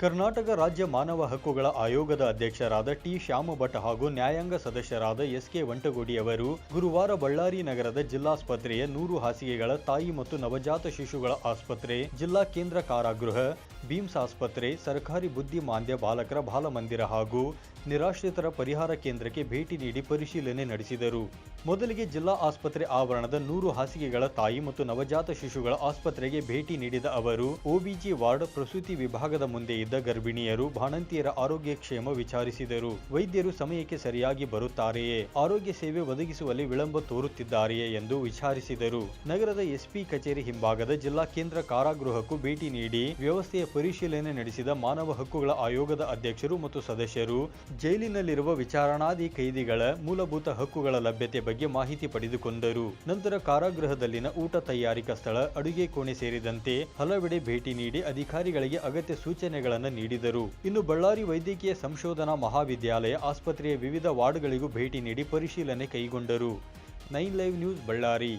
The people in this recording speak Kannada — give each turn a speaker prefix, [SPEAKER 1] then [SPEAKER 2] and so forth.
[SPEAKER 1] ಕರ್ನಾಟಕ ರಾಜ್ಯ ಮಾನವ ಹಕ್ಕುಗಳ ಆಯೋಗದ ಅಧ್ಯಕ್ಷರಾದ ಟಿ ಶ್ಯಾಮಭಟ್ ಹಾಗೂ ನ್ಯಾಯಾಂಗ ಸದಸ್ಯರಾದ ಎಸ್ ಕೆ ವಂಟಗೋಡಿ ಅವರು ಗುರುವಾರ ಬಳ್ಳಾರಿ ನಗರದ ಜಿಲ್ಲಾಸ್ಪತ್ರೆಯ ನೂರು ಹಾಸಿಗೆಗಳ ತಾಯಿ ಮತ್ತು ನವಜಾತ ಶಿಶುಗಳ ಆಸ್ಪತ್ರೆ, ಜಿಲ್ಲಾ ಕೇಂದ್ರ ಕಾರಾಗೃಹ ಬೀಮ್ಸ್ ಆಸ್ಪತ್ರೆ, ಸರ್ಕಾರಿ ಬುದ್ಧಿಮಾಂದ್ಯ ಬಾಲಕರ ಬಾಲಮಂದಿರ ಹಾಗೂ ನಿರಾಶ್ರಿತರ ಪರಿಹಾರ ಕೇಂದ್ರಕ್ಕೆ ಭೇಟಿ ನೀಡಿ ಪರಿಶೀಲನೆ ನಡೆಸಿದರು. ಮೊದಲಿಗೆ ಜಿಲ್ಲಾ ಆಸ್ಪತ್ರೆ ಆವರಣದ ನೂರು ಹಾಸಿಗೆಗಳ ತಾಯಿ ಮತ್ತು ನವಜಾತ ಶಿಶುಗಳ ಆಸ್ಪತ್ರೆಗೆ ಭೇಟಿ ನೀಡಿದ ಅವರು ಒಬಿಜಿ ವಾರ್ಡ್ ಪ್ರಸೂತಿ ವಿಭಾಗದ ಮುಂದೆ ಇದ್ದ ಗರ್ಭಿಣಿಯರು ಬಾಣಂತಿಯರ ಆರೋಗ್ಯ ಕ್ಷೇಮ ವಿಚಾರಿಸಿದರು. ವೈದ್ಯರು ಸಮಯಕ್ಕೆ ಸರಿಯಾಗಿ ಬರುತ್ತಾರೆಯೇ? ಆರೋಗ್ಯ ಸೇವೆ ಒದಗಿಸುವಲ್ಲಿ ವಿಳಂಬ ತೋರುತ್ತಿದ್ದಾರೆಯೇ ಎಂದು ವಿಚಾರಿಸಿದರು. ನಗರದ ಎಸ್ಪಿ ಕಚೇರಿ ಹಿಂಭಾಗದ ಜಿಲ್ಲಾ ಕೇಂದ್ರ ಕಾರಾಗೃಹಕ್ಕೂ ಭೇಟಿ ನೀಡಿ ವ್ಯವಸ್ಥೆಯ ಪರಿಶೀಲನೆ ನಡೆಸಿದ ಮಾನವ ಹಕ್ಕುಗಳ ಆಯೋಗದ ಅಧ್ಯಕ್ಷರು ಮತ್ತು ಸದಸ್ಯರು, ಜೈಲಿನಲ್ಲಿರುವ ವಿಚಾರಣಾಧಿ ಕೈದಿಗಳ ಮೂಲಭೂತ ಹಕ್ಕುಗಳ ಲಭ್ಯತೆ ಬಗ್ಗೆ ಮಾಹಿತಿ ಪಡೆದುಕೊಂಡರು. ನಂತರ ಕಾರಾಗೃಹದಲ್ಲಿನ ಊಟ ತಯಾರಿಕಾ ಸ್ಥಳ, ಅಡುಗೆ ಕೋಣೆ ಸೇರಿದಂತೆ ಹಲವೆಡೆ ಭೇಟಿ ನೀಡಿ ಅಧಿಕಾರಿಗಳಿಗೆ ಅಗತ್ಯ ಸೂಚನೆಗಳನ್ನು ನೀಡಿದರು. ಇನ್ನು ಬಳ್ಳಾರಿ ವೈದ್ಯಕೀಯ ಸಂಶೋಧನಾ ಮಹಾವಿದ್ಯಾಲಯ ಆಸ್ಪತ್ರೆಯ ವಿವಿಧ ವಾರ್ಡ್ಗಳಿಗೂ ಭೇಟಿ ನೀಡಿ ಪರಿಶೀಲನೆ ಕೈಗೊಂಡರು. Nine live news Ballari.